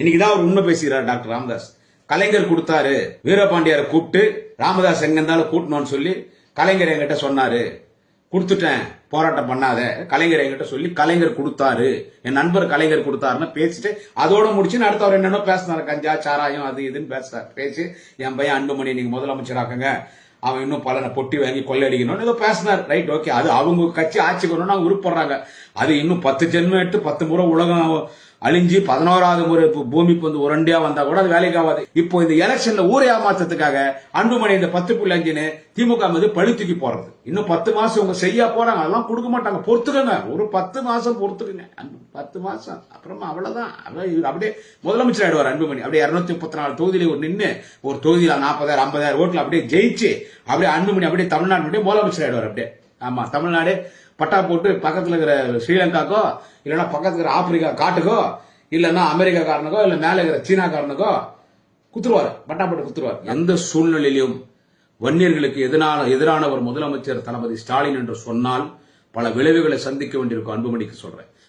இன்னைக்குதான் அவர் உண்மை பேசுகிறார் டாக்டர் ராமதாஸ். கலைஞர் கொடுத்தாரு. வீரபாண்டியாரை கூப்பிட்டு ராமதாஸ் எங்க இருந்தாலும் கூட்டணும்னு சொல்லி கலைஞர் என்கிட்ட சொன்னாரு. கொடுத்துட்டேன் போராட்டம் பண்ணாத. கலைஞர் என்கிட்ட சொல்லி கலைஞர் கொடுத்தாரு. என் நண்பர் கலைஞர் கொடுத்தாருன்னு பேசிட்டு அதோட முடிச்சு அடுத்த அவர் என்னென்ன பேசினாரு. கஞ்சா சாராயம் அது இதுன்னு பேசினார். பேசி என் பையன் அன்புமணி நீங்க முதலமைச்சராக்குங்க. அவன் இன்னும் பலனை பொட்டி வாங்கி கொள்ளையடிக்கணும்னு ஏதோ பேசினார். Right okay. அது அவங்க கட்சி ஆட்சிக்கு வரணும்னு அவங்க உருப்படுறாங்க. அது இன்னும் பத்து ஜென்மம் எடுத்து பத்து முறை உலகம் அழிஞ்சு பதினோராவது முறை பூமிக்கு வந்து உரண்டியா வந்தா கூட அது வேலைக்கு ஆகாது. இப்போ இந்த எலெக்ஷன்ல ஊரை ஏமாத்தத்துக்காக அன்புமணி இந்த பத்து புள்ளி அஞ்சுன்னு திமுக மீது பழி தூக்கி போறது இன்னும் பத்து மாசம் உங்க செய்ய போறாங்க. அதெல்லாம் கொடுக்க மாட்டாங்க. பொறுத்துக்கங்க. ஒரு பத்து மாசம் பொறுத்துக்கங்க. பத்து மாசம். அப்புறமா அவ்வளவுதான். அப்படியே முதலமைச்சர் ஆயிடுவார் அன்புமணி. அப்படியே இருநூத்தி முப்பத்தி நாலு தொகுதியில ஒரு நின்று ஒரு தொகுதியில நாற்பதாயிரம் ஐம்பதாயிரம் ஓட்டுல அப்படியே ஜெயிச்சு அப்படியே அன்புமணி அப்படியே தமிழ்நாடு முதலமைச்சர் ஆயிடுவார் அப்படியே. ஆமா தமிழ்நாடு பட்டா போட்டு பக்கத்துல இருக்கிற ஸ்ரீலங்காக்கோ இல்லைன்னா பக்கத்துல இருக்கிற ஆப்பிரிக்கா காட்டுக்கோ இல்லைன்னா அமெரிக்கா காரனுக்கோ இல்ல மேல இருக்கிற சீனாக்காரனுக்கோ குத்துருவார். பட்டா போட்டு குத்துருவார். எந்த சூழ்நிலையிலும் வன்னியர்களுக்கு எதிரான எதிரானவர் முதலமைச்சர் தளபதி ஸ்டாலின் என்று சொன்னால் பல விளைவுகளை சந்திக்க வேண்டியிருக்கும் அன்புமணிக்கு சொல்றேன்.